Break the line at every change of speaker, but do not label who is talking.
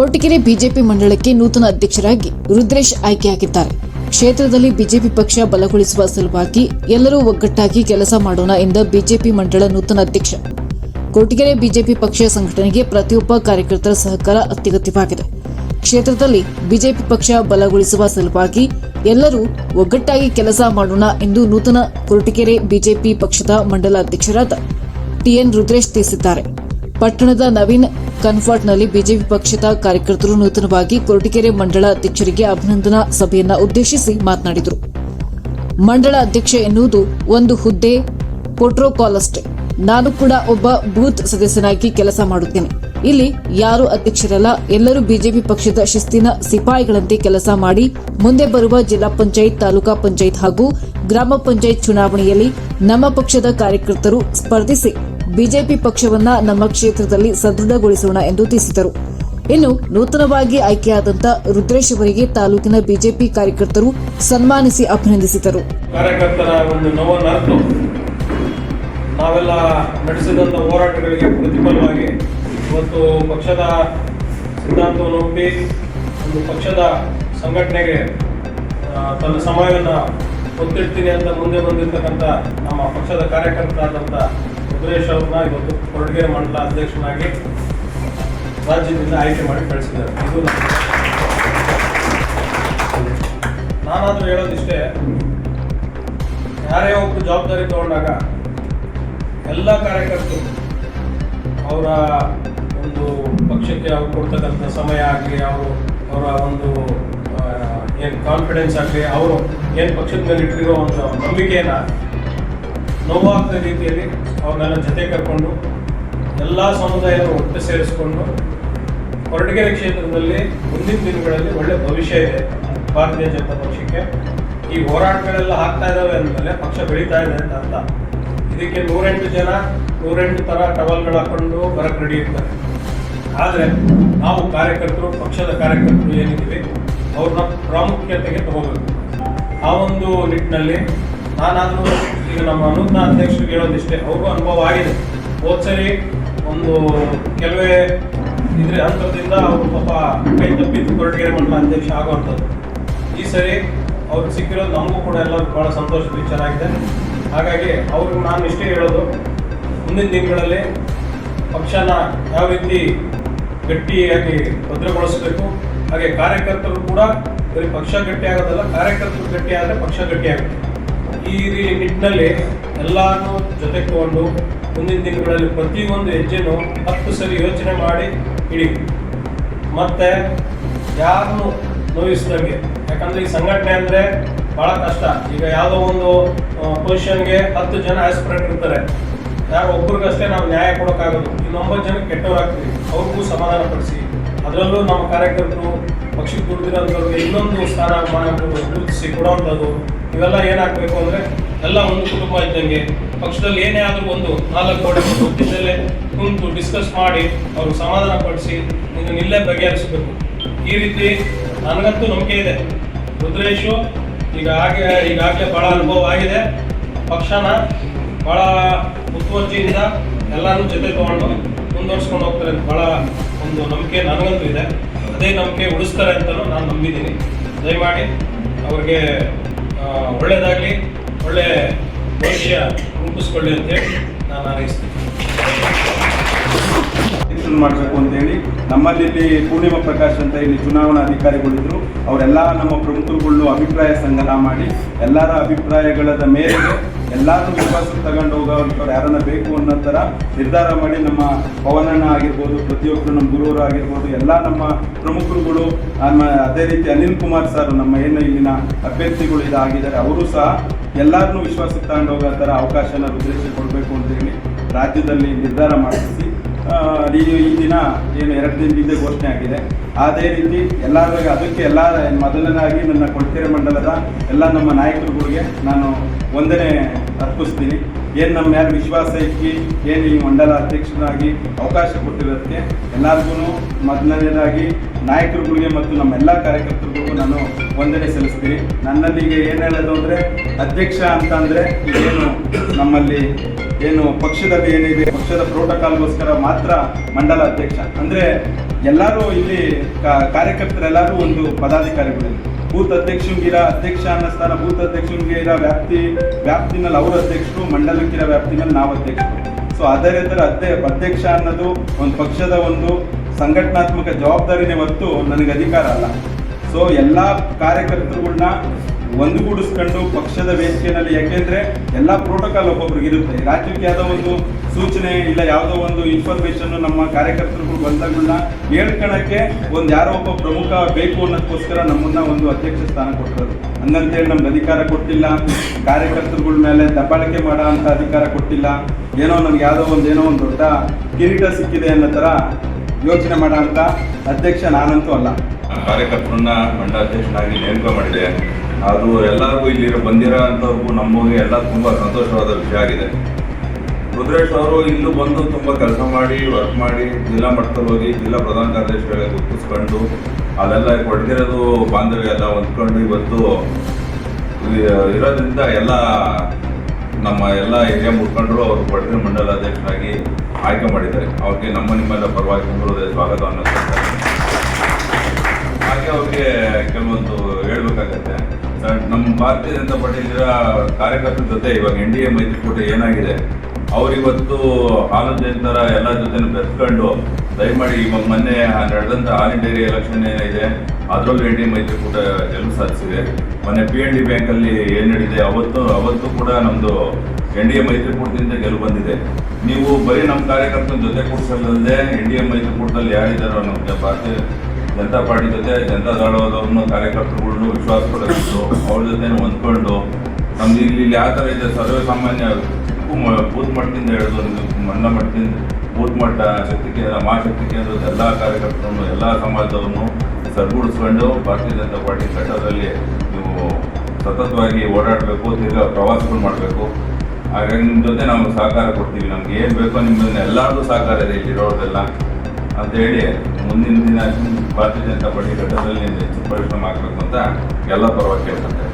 Koratagere BJP ಮಂಡಳಕ್ಕೆ ನೂತನ ಅಧ್ಯಕ್ಷರಾಗಿ ರುದ್ರೇಶ್ ಆಯ್ಕೆಯಾಗಿದ್ದಾರೆ. ಕ್ಷೇತ್ರದಲ್ಲಿ ಬಿಜೆಪಿ ಪಕ್ಷ ಬಲಗೊಳಿಸುವ ಸಲುವಾಗಿ ಎಲ್ಲರೂ ಒಗ್ಗಟ್ಟಾಗಿ ಕೆಲಸ ಮಾಡೋಣ ಎಂದ ಬಿಜೆಪಿ ಮಂಡಳ ನೂತನ ಅಧ್ಯಕ್ಷ. ಕೊರಟಗೆರೆ ಬಿಜೆಪಿ ಪಕ್ಷ ಸಂಘಟನೆಗೆ ಪ್ರತಿಯೊಬ್ಬ ಕಾರ್ಯಕರ್ತರ ಸಹಕಾರ ಅತ್ಯಗತ್ಯವಾಗಿದೆ. ಕ್ಷೇತ್ರದಲ್ಲಿ ಬಿಜೆಪಿ ಪಕ್ಷ ಬಲಗೊಳಿಸುವ ಸಲುವಾಗಿ ಎಲ್ಲರೂ ಒಗ್ಗಟ್ಟಾಗಿ ಕೆಲಸ ಮಾಡೋಣ ಎಂದು ನೂತನ ಕೊರಟಗೆರೆ ಬಿಜೆಪಿ ಪಕ್ಷದ ಮಂಡಲ ಅಧ್ಯಕ್ಷರಾದ ಟಿಎನ್ ರುದ್ರೇಶ್ ತಿಳಿಸಿದ್ದಾರೆ. ಪಟ್ಟಣದ ನವೀನ್ ಕನ್ಫರ್ಟ್ನಲ್ಲಿ ಬಿಜೆಪಿ ಪಕ್ಷದ ಕಾರ್ಯಕರ್ತರು ನೂತನವಾಗಿ ಕೊರಟಗೆರೆ ಮಂಡಳ ಅಧ್ಯಕ್ಷರಿಗೆ ಅಭಿನಂದನಾ ಸಭೆಯನ್ನು ಉದ್ದೇಶಿಸಿ ಮಾತನಾಡಿದರು. ಮಂಡಳ ಅಧ್ಯಕ್ಷ ಎನ್ನುವುದು ಒಂದು ಹುದ್ದೆ ಪ್ರೋಟೋಕಾಲ್ ಅಷ್ಟೇ ನಾನು ಕೂಡ ಒಬ್ಬ ಬೂತ್ ಸದಸ್ಯನಾಗಿ ಕೆಲಸ ಮಾಡುತ್ತೇನೆ. ಇಲ್ಲಿ ಯಾರು ಅಧ್ಯಕ್ಷರಲ್ಲ, ಎಲ್ಲರೂ ಬಿಜೆಪಿ ಪಕ್ಷದ ಶಿಸ್ತಿನ ಸಿಪಾಯಿಗಳಂತೆ ಕೆಲಸ ಮಾಡಿ ಮುಂದೆ ಬರುವ ಜಿಲ್ಲಾ ಪಂಚಾಯತ್, ತಾಲೂಕಾ ಪಂಚಾಯತ್ ಹಾಗೂ ಗ್ರಾಮ ಪಂಚಾಯತ್ ಚುನಾವಣೆಯಲ್ಲಿ ನಮ್ಮ ಪಕ್ಷದ ಕಾರ್ಯಕರ್ತರು ಸ್ಪರ್ಧಿಸಿ ಬಿಜೆಪಿ ಪಕ್ಷವನ್ನ ನಮ್ಮ ಕ್ಷೇತ್ರದಲ್ಲಿ ಸದೃಢಗೊಳಿಸೋಣ ಎಂದು ತಿಳಿಸಿದರು. ಇನ್ನು ನೂತನವಾಗಿ ಆಯ್ಕೆಯಾದಂತ ರುದ್ರೇಶ್ ಅವರಿಗೆ ತಾಲೂಕಿನ ಬಿಜೆಪಿ ಕಾರ್ಯಕರ್ತರು ಸನ್ಮಾನಿಸಿ ಅಭಿನಂದಿಸಿದರು.
ಕಾರ್ಯಕರ್ತರ ಒಂದು ನೋವನ್ನು ನಾವೆಲ್ಲ ನಡೆಸಿದಂಥ ಹೋರಾಟಗಳಿಗೆ ಪ್ರತಿಫಲವಾಗಿ ಇವತ್ತು ಪಕ್ಷದ ಸಿದ್ಧಾಂತವನ್ನು ಒಪ್ಪಿ, ಒಂದು ಪಕ್ಷದ ಸಂಘಟನೆಗೆ ತನ್ನ ಸಮಯವನ್ನು ಒತ್ತಿಡ್ತೀನಿ ಅಂತ ಮುಂದೆ ಬಂದಿರತಕ್ಕಂಥ ನಮ್ಮ ಪಕ್ಷದ ಕಾರ್ಯಕರ್ತರಾದಂಥ ರುದ್ರೇಶ್ ಅವ್ರನ್ನ ಇವತ್ತು ಕೊರಟಗೆರೆ ಮಂಡಲ ಅಧ್ಯಕ್ಷನಾಗಿ ರಾಜ್ಯದಿಂದ ಆಯ್ಕೆ ಮಾಡಿ ಕಳಿಸಿದ್ದಾರೆ. ಇದು ನಾನಾದರೂ ಹೇಳೋದಿಷ್ಟೇ, ಯಾರೇ ಒಬ್ಬರು ಜವಾಬ್ದಾರಿ ತಗೊಂಡಾಗ ಎಲ್ಲ ಕಾರ್ಯಕರ್ತರು ಅವರ ಒಂದು ಪಕ್ಷಕ್ಕೆ ಅವ್ರು ಕೊಡ್ತಕ್ಕಂಥ ಸಮಯ ಆಗಲಿ, ಅವರು ಅವರ ಒಂದು ಏನು ಕಾನ್ಫಿಡೆನ್ಸ್ ಆಗಲಿ, ಅವರು ಏನು ಪಕ್ಷದ ಮೇಲೆ ಇಟ್ಟಿರೋ ಒಂದು ನಂಬಿಕೆಯನ್ನು ನೋವಾಗದ ರೀತಿಯಲ್ಲಿ ಅವ್ರನ್ನೆಲ್ಲ ಜೊತೆ ಕರ್ಕೊಂಡು ಎಲ್ಲ ಸಮುದಾಯವನ್ನು ಒಟ್ಟು ಸೇರಿಸ್ಕೊಂಡು ಕೊರಟಗೆರೆ ಕ್ಷೇತ್ರದಲ್ಲಿ ಮುಂದಿನ ದಿನಗಳಲ್ಲಿ ಒಳ್ಳೆ ಭವಿಷ್ಯ ಇದೆ ಭಾರತೀಯ ಜನತಾ ಪಕ್ಷಕ್ಕೆ. ಈ ಹೋರಾಟಗಳೆಲ್ಲ ಆಗ್ತಾ ಇದ್ದಾವೆ ಅಂದಮೇಲೆ ಪಕ್ಷ ಬೆಳೀತಾ ಇದೆ ಅಂತ ಅರ್ಥ. ಇದಕ್ಕೆ ನೂರೆಂಟು ಜನ, ನೂರೆಂಟು ಥರ ಟವಲ್ಗಳು ಹಾಕೊಂಡು ಬರಕ್ಕೆ ರೆಡಿ ಇರ್ತಾರೆ. ಆದರೆ ನಾವು ಕಾರ್ಯಕರ್ತರು, ಪಕ್ಷದ ಕಾರ್ಯಕರ್ತರು ಏನಿದ್ದೀವಿ, ಅವ್ರನ್ನ ಪ್ರಾಮುಖ್ಯತೆಗೆ ತಗೋಬೇಕು. ಆ ಒಂದು ನಿಟ್ಟಿನಲ್ಲಿ ನಾನಾದರೂ ಈಗ ನಮ್ಮ ನೂತನ ಅಧ್ಯಕ್ಷರಿಗೆ ಹೇಳೋದಿಷ್ಟೇ, ಅವ್ರಿಗೂ ಅನುಭವ ಆಗಿದೆ. ಹೋದ್ ಸರಿ ಒಂದು ಕೆಲವೇ ಇದ್ರ ಅಂತರದಿಂದ ಅವರು ಪಾಪ ಕೈ ತಪ್ಪಿದ್ದು ಕೊರಟಗೆರೆ ಮಂಡಲ ಅಧ್ಯಕ್ಷ ಆಗುವಂಥದ್ದು. ಈ ಸರಿ ಅವ್ರಿಗೆ ಸಿಕ್ಕಿರೋದು ನಮಗೂ ಕೂಡ ಎಲ್ಲ ಭಾಳ ಸಂತೋಷದ ವಿಚಾರ ಆಗಿದೆ. ಹಾಗಾಗಿ ಅವ್ರಿಗೆ ನಾನು ಇಷ್ಟೇ ಹೇಳೋದು, ಮುಂದಿನ ದಿನಗಳಲ್ಲಿ ಪಕ್ಷನ ಯಾವ ರೀತಿ ಗಟ್ಟಿಯಾಗಿ ಭದ್ರಗೊಳಿಸಬೇಕು, ಹಾಗೆ ಕಾರ್ಯಕರ್ತರು ಕೂಡ ಬರೀ ಪಕ್ಷ ಗಟ್ಟಿ ಆಗೋದಲ್ಲ ಕಾರ್ಯಕರ್ತರು ಗಟ್ಟಿ ಆದರೆ ಪಕ್ಷ ಗಟ್ಟಿ ಆಗುತ್ತೆ ಈ ನಿಟ್ಟಿನಲ್ಲಿ ಎಲ್ಲಾನು ಜೊತೆ ತಗೊಂಡು ಮುಂದಿನ ದಿನಗಳಲ್ಲಿ ಪ್ರತಿಯೊಂದು ಹೆಜ್ಜೆನೂ ಹತ್ತು ಸರಿ ಯೋಚನೆ ಮಾಡಿ ಇಡಿ. ಮತ್ತೆ ಯಾರನ್ನು ನೋಯಿಸ್ದಂಗೆ. ಯಾಕಂದ್ರೆ ಈ ಸಂಘಟನೆ ಅಂದ್ರೆ ಬಹಳ ಕಷ್ಟ. ಈಗ ಯಾವುದೋ ಒಂದು ಪೊಸಿಷನ್ಗೆ ಹತ್ತು ಜನ ಆಸ್ಪಿರೆಂಟ್ ಇರ್ತಾರೆ. ಯಾರು ಒಬ್ರಿಗಷ್ಟೇ ನಾವು ನ್ಯಾಯ ಕೊಡೋಕ್ಕಾಗೋದು. ಇನ್ನೊಂಬತ್ತು ಜನ ಕೆಟ್ಟವರಾಗ್ತೀವಿ. ಅವ್ರಿಗೂ ಸಮಾಧಾನ ಪಡಿಸಿ ಅದರಲ್ಲೂ ನಮ್ಮ ಕಾರ್ಯಕರ್ತರು ಪಕ್ಷಕ್ಕೆ ದುಡಿದಿರೋಂಥವ್ರಿಗೆ ಇನ್ನೊಂದು ಸ್ಥಾನ ಮಾನಗಳು ಗುರುತಿಸಿ ಕೊಡುವಂಥದ್ದು, ಇವೆಲ್ಲ ಏನಾಗಬೇಕು ಅಂದರೆ ಎಲ್ಲ ಒಂದು ಕುಟುಂಬ ಇದ್ದಂಗೆ, ಪಕ್ಷದಲ್ಲಿ ಏನೇ ಆದರೂ ಒಂದು ನಾಲ್ಕು ಕೋಟಿ ಗೊತ್ತಿದ್ದಲ್ಲೇ ಕುಂತು ಡಿಸ್ಕಸ್ ಮಾಡಿ ಅವ್ರಿಗೆ ಸಮಾಧಾನ ಪಡಿಸಿ ಇದನ್ನು ಇಲ್ಲೇ ಬಗೆಹರಿಸಬೇಕು. ಈ ರೀತಿ ನನಗಂತೂ ನಂಬಿಕೆ ಇದೆ. ರುದ್ರೇಶು ಈಗ ಹಾಗೆ, ಈಗಾಗಲೇ ಭಾಳ ಅನುಭವ ಆಗಿದೆ. ಪಕ್ಷನ ಭಾಳ ಮುತುವರ್ಜಿಯಿಂದ ಎಲ್ಲರೂ ಜೊತೆ ತೊಗೊಂಡು ಮುಂದುವರ್ಸ್ಕೊಂಡು ಹೋಗ್ತಾರೆ ಭಾಳ ಒಂದು ನಂಬಿಕೆ ನನಗಂತೂ ಇದೆ. ಅದೇ ನಂಬಿಕೆ ಉಳಿಸ್ತಾರೆ ಅಂತಲೂ ನಾನು ನಂಬಿದ್ದೀನಿ. ದಯಮಾಡಿ ಅವ್ರಿಗೆ ಒಳ್ಳೆಯದಾಗಲಿ ಒಳ್ಳೆ ಭವಿಷ್ಯ ರೂಪಿಸ್ಕೊಳ್ಳಿ ಅಂತೇಳಿ ನಾನು ಹಾರೈಸ್ತೀನಿ.
ಎಲೆಕ್ಷನ್ ಮಾಡಬೇಕು ಅಂತೇಳಿ ನಮ್ಮಲ್ಲಿ ಇಲ್ಲಿ ಪೂರ್ಣಿಮಾ ಪ್ರಕಾಶ್ ಅಂತ ಇಲ್ಲಿ ಚುನಾವಣಾ ಅಧಿಕಾರಿಗಳಿದ್ರು. ಅವರೆಲ್ಲ ನಮ್ಮ ಪ್ರಮುಖರುಗಳು ಅಭಿಪ್ರಾಯ ಸಂಗ್ರಹ ಮಾಡಿ ಎಲ್ಲರ ಅಭಿಪ್ರಾಯಗಳ ಮೇರೆಗೆ ಎಲ್ಲರೂ ವಿಶ್ವಾಸಕ್ಕೆ ತಗೊಂಡು ಹೋಗೋವಂಥವ್ರು ಯಾರನ್ನ ಬೇಕು ಅನ್ನೋ ಥರ ನಿರ್ಧಾರ ಮಾಡಿ ನಮ್ಮ ಪವನಣ್ಣ ಆಗಿರ್ಬೋದು ಪ್ರತಿಯೊಬ್ಬರು ನಮ್ಮ ಗುರುವರು ಆಗಿರ್ಬೋದು, ಎಲ್ಲ ನಮ್ಮ ಪ್ರಮುಖರುಗಳು, ನಮ್ಮ ಅದೇ ರೀತಿ ಅನಿಲ್ ಕುಮಾರ್ ಸರ್ ನಮ್ಮ ಏನು ಇಲ್ಲಿನ ಅಭ್ಯರ್ಥಿಗಳು ಇದಾಗಿದ್ದಾರೆ, ಅವರು ಸಹ ಎಲ್ಲರನ್ನೂ ವಿಶ್ವಾಸಕ್ಕೆ ತಗೊಂಡು ಹೋಗೋ ಥರ ಅವಕಾಶನ ಉದ್ದೇಶ ಕೊಡಬೇಕು ಅಂತೇಳಿ ರಾಜ್ಯದಲ್ಲಿ ನಿರ್ಧಾರ ಮಾಡಿಸಿ. ಆ, ಈ ದಿನ ಏನು ಎರಡು ದಿನ ಹಿಂದೆ ಘೋಷಣೆ ಆಗಿದೆ ಅದೇ ರೀತಿ ಎಲ್ಲರಿಗೆ ಅದಕ್ಕೆ ಎಲ್ಲ ಮೊದಲನೇದಾಗಿ ನನ್ನ ಕೊಳ್ಕೆರೆ ಮಂಡಲದ ಎಲ್ಲ ನಮ್ಮ ನಾಯಕರುಗಳಿಗೆ ನಾನು ಒಂದನೇ ಅರ್ಪಿಸ್ತೀನಿ. ಏನು ನಮ್ಮ ಯಾರು ವಿಶ್ವಾಸ ಇಕ್ಕಿ ಏನು ಈ ಮಂಡಲ ಅಧ್ಯಕ್ಷರಾಗಿ ಅವಕಾಶ ಕೊಟ್ಟಿರೋದಕ್ಕೆ ಎಲ್ಲರಿಗೂ ಮೊದಲನೇದಾಗಿ ನಾಯಕರುಗಳಿಗೆ ಮತ್ತು ನಮ್ಮ ಎಲ್ಲ ಕಾರ್ಯಕರ್ತರಿಗೂ ನಾನು ವಂದನೆ ಸಲ್ಲಿಸ್ತೀನಿ. ನನ್ನಲ್ಲಿ ಈಗ ಏನು ಹೇಳೋದು ಅಂದರೆ ಅಧ್ಯಕ್ಷ ಅಂತ ಅಂದರೆ ಏನು ನಮ್ಮಲ್ಲಿ ಏನು ಪಕ್ಷದಲ್ಲಿ ಏನಿದೆ, ಪಕ್ಷದ ಪ್ರೋಟೋಕಾಲ್ಗೋಸ್ಕರ ಮಾತ್ರ ಮಂಡಲ ಅಧ್ಯಕ್ಷ. ಅಂದರೆ ಎಲ್ಲರೂ ಇಲ್ಲಿ ಕಾರ್ಯಕರ್ತರೆಲ್ಲರೂ ಒಂದು ಪದಾಧಿಕಾರಿಗಳು. ಬೂತ್ ಅಧ್ಯಕ್ಷಂಗಿರ ಅಧ್ಯಕ್ಷ ಅನ್ನೋ ಸ್ಥಾನ, ಬೂತ್ ಇರೋ ವ್ಯಾಪ್ತಿ, ವ್ಯಾಪ್ತಿನಲ್ಲಿ ಅವ್ರ ಅಧ್ಯಕ್ಷರು ಮಂಡಲಕ್ಕಿರೋ ವ್ಯಾಪ್ತಿನಲ್ಲಿ ನಾವು ಅಧ್ಯಕ್ಷರು. ಸೊ ಅದೇ ರೀತಿ ಅಧ್ಯ, ಅಧ್ಯಕ್ಷ ಅನ್ನೋದು ಒಂದು ಪಕ್ಷದ ಒಂದು ಸಂಘಟನಾತ್ಮಕ ಜವಾಬ್ದಾರಿನೇ ಹೊರತು ನನಗೆ ಅಧಿಕಾರ ಅಲ್ಲ. ಸೊ ಎಲ್ಲ ಕಾರ್ಯಕರ್ತರುಗಳನ್ನ ಒಂದುಗೂಡಿಸ್ಕೊಂಡು ಪಕ್ಷದ ವೇದಿಕೆಯಲ್ಲಿ ಯಾಕೆಂದ್ರೆ ಎಲ್ಲ ಪ್ರೋಟೋಕಾಲ್ ಒಬ್ಬೊಬ್ರಿಗೆ ಇರುತ್ತೆ. ರಾಜ್ಯಕ್ಕೆ ಯಾವುದೋ ಒಂದು ಸೂಚನೆ ಇಲ್ಲ, ಯಾವುದೋ ಒಂದು ಇನ್ಫಾರ್ಮೇಶನ್ ನಮ್ಮ ಕಾರ್ಯಕರ್ತರುಗಳು ಬಂದಾಗಲನ್ನ ಹೇಳ್ಕೊಳಕ್ಕೆ ಒಂದು ಯಾರೋ ಒಬ್ಬ ಪ್ರಮುಖ ಬೇಕು ಅನ್ನೋದಕ್ಕೋಸ್ಕರ ನಮ್ಮನ್ನ ಒಂದು ಅಧ್ಯಕ್ಷ ಸ್ಥಾನ ಕೊಟ್ಟರು ಹಂಗಂತೇಳಿ ನಮ್ಗೆ ಅಧಿಕಾರ ಕೊಟ್ಟಿಲ್ಲ. ಕಾರ್ಯಕರ್ತರುಗಳ ಮೇಲೆ ದಬ್ಬಾಳಿಕೆ ಮಾಡೋ ಅಂತ ಅಧಿಕಾರ ಕೊಟ್ಟಿಲ್ಲ. ಏನೋ ನಮ್ಗೆ ಯಾವುದೋ ಒಂದು ಏನೋ ಒಂದು ದೊಡ್ಡ ಕಿರೀಟ ಸಿಕ್ಕಿದೆ ಅನ್ನೋ ಥರ ಯೋಚನೆ ಮಾಡೋ ಅಂತ ಅಧ್ಯಕ್ಷ ನಾನಂತೂ ಅಲ್ಲ.
ಕಾರ್ಯಕರ್ತರನ್ನ ಮಂಡಾಧ್ಯಕ್ಷನಾಗಿ ನೇಮಕ ಮಾಡಿದೆ. ಅದು ಎಲ್ಲರಿಗೂ ಇಲ್ಲಿ ಬಂದಿರೋ ಅಂಥವ್ರಿಗೂ ನಮಗೆ ಎಲ್ಲ ತುಂಬ ಸಂತೋಷವಾದ ವಿಷಯ ಆಗಿದೆ. ರುದ್ರೇಶ್ ಅವರು ಇಲ್ಲೂ ಬಂದು ತುಂಬ ಕೆಲಸ ಮಾಡಿ ವರ್ಕ್ ಮಾಡಿ, ಜಿಲ್ಲಾ ಮಟ್ಟದಲ್ಲಿ ಹೋಗಿ ಜಿಲ್ಲಾ ಪ್ರಧಾನ ಕಾರ್ಯದರ್ಶಿಗಳಿಗೆ ಗುರುತಿಸ್ಕೊಂಡು ಅಲ್ಲೆಲ್ಲ ಕೊಡ್ತಿರೋದು ಬಾಂಧವ್ಯ ಎಲ್ಲ ಹೊಂದ್ಕೊಂಡು ಇವತ್ತು ಇರೋದ್ರಿಂದ ಎಲ್ಲ ನಮ್ಮ ಎಲ್ಲ ಏರಿಯಾ ಮುಖಂಡರು ಅವರು ಪಡೆದಿನ ಮಂಡಲ ಅಧ್ಯಕ್ಷರಾಗಿ ಆಯ್ಕೆ ಮಾಡಿದ್ದಾರೆ. ಅವ್ರಿಗೆ ನಮ್ಮ ನಿಮ್ಮೆಲ್ಲ ಪರವಾಗಿ ತುಂಬ ಸ್ವಾಗತವನ್ನು ಹಾಗೆ ಅವ್ರಿಗೆ ಕೆಲವೊಂದು ಹೇಳ್ಬೇಕಾಗತ್ತೆ. ನಮ್ಮ ಭಾರತೀಯ ಜನತಾ ಪಾರ್ಟಿಲಿರೋ ಕಾರ್ಯಕರ್ತರ ಜೊತೆ ಇವಾಗ ಎನ್ ಡಿ ಎ ಮೈತ್ರಿಕೂಟ ಏನಾಗಿದೆ, ಅವರಿವತ್ತು ಹಾಲು ಜಯಂತರ ಎಲ್ಲ ಜೊತೆ ಬೆತ್ಕೊಂಡು ದಯಮಾಡಿ ಇವಾಗ ಮೊನ್ನೆ ನಡೆದಂಥ ಆಲ್ ಇಂಡಿಯಾ ಎಲೆಕ್ಷನ್ ಏನಿದೆ, ಅದರಲ್ಲೂ ಎನ್ ಡಿ ಎ ಮೈತ್ರಿಕೂಟ ಗೆಲುವು ಸಾಧಿಸಿದೆ. ಮೊನ್ನೆ ಪಿ ಎನ್ ಡಿ ಬ್ಯಾಂಕಲ್ಲಿ ಏನು ನಡೆದಿದೆ ಅವತ್ತು ಅವತ್ತು ಕೂಡ ನಮ್ಮದು ಎನ್ ಡಿ ಎ ಮೈತ್ರಿಕೂಟದಿಂದ ಗೆಲುವು ಬಂದಿದೆ. ನೀವು ಬರೀ ನಮ್ಮ ಕಾರ್ಯಕರ್ತರ ಜೊತೆ ಕೂಡಿಸಲ್ಲದೆ ಎನ್ ಡಿ ಎ ಮೈತ್ರಿಕೂಟದಲ್ಲಿ ಯಾರಿದ್ದಾರೋ ನಮಗೆ ಭಾರತೀಯ ಜನತಾ ಪಾರ್ಟಿ ಜೊತೆ ಜನತಾ ದಳವನ್ನು ಕಾರ್ಯಕರ್ತರುಗಳನ್ನು ವಿಶ್ವಾಸ ಪಡೆದಿದ್ದು ಅವ್ರ ಜೊತೆ ಹೊಂದ್ಕೊಂಡು ನಮ್ದು ಇಲ್ಲಿ ಇಲ್ಲಿ ಯಾವ ಥರ ಇದೆ. ಸರ್ವೇ ಸಾಮಾನ್ಯ ಬೂತ್ ಮಟ್ಟದಿಂದ ಹಿಡಿದು ಮಂಡ ಮಟ್ಟದಿಂದ ಬೂತ್ ಮಟ್ಟ, ಶಕ್ತಿ ಕೇಂದ್ರ ಮಹಾಶಕ್ತಿ ಕೇಂದ್ರದ ಎಲ್ಲ ಕಾರ್ಯಕರ್ತರನ್ನು, ಎಲ್ಲ ಸಮಾಜದವ್ರನ್ನು ಸರಿಗೂಡಿಸ್ಕೊಂಡು ಭಾರತೀಯ ಜನತಾ ಪಾರ್ಟಿ ಘಟ್ಟದಲ್ಲಿ ನೀವು ಸತತವಾಗಿ ಓಡಾಡಬೇಕು ತಿರ್ಗಾ ಪ್ರವಾಸಗಳು ಮಾಡಬೇಕು. ಹಾಗಾಗಿ ನಿಮ್ಮ ಜೊತೆ ನಾವು ಸಹಕಾರ ಕೊಡ್ತೀವಿ. ನಮ್ಗೆ ಏನು ಬೇಕೋ ನಿಮ್ಮ ಎಲ್ಲರದ್ದು ಸಹಕಾರ ಇದೆ ಇಲ್ಲಿರೋದೆಲ್ಲ ಅಂತ ಹೇಳಿ ಮುಂದಿನ ದಿನ ಭಾರತೀಯ ಜನತಾ ಪಾರ್ಟಿ ಹೆಚ್ಚು ಪರಿಶ್ರಮ ಆಗಬೇಕು ಅಂತ ಎಲ್ಲ ಪರವಾಗಿ ಕೇಳ್ತಾರೆ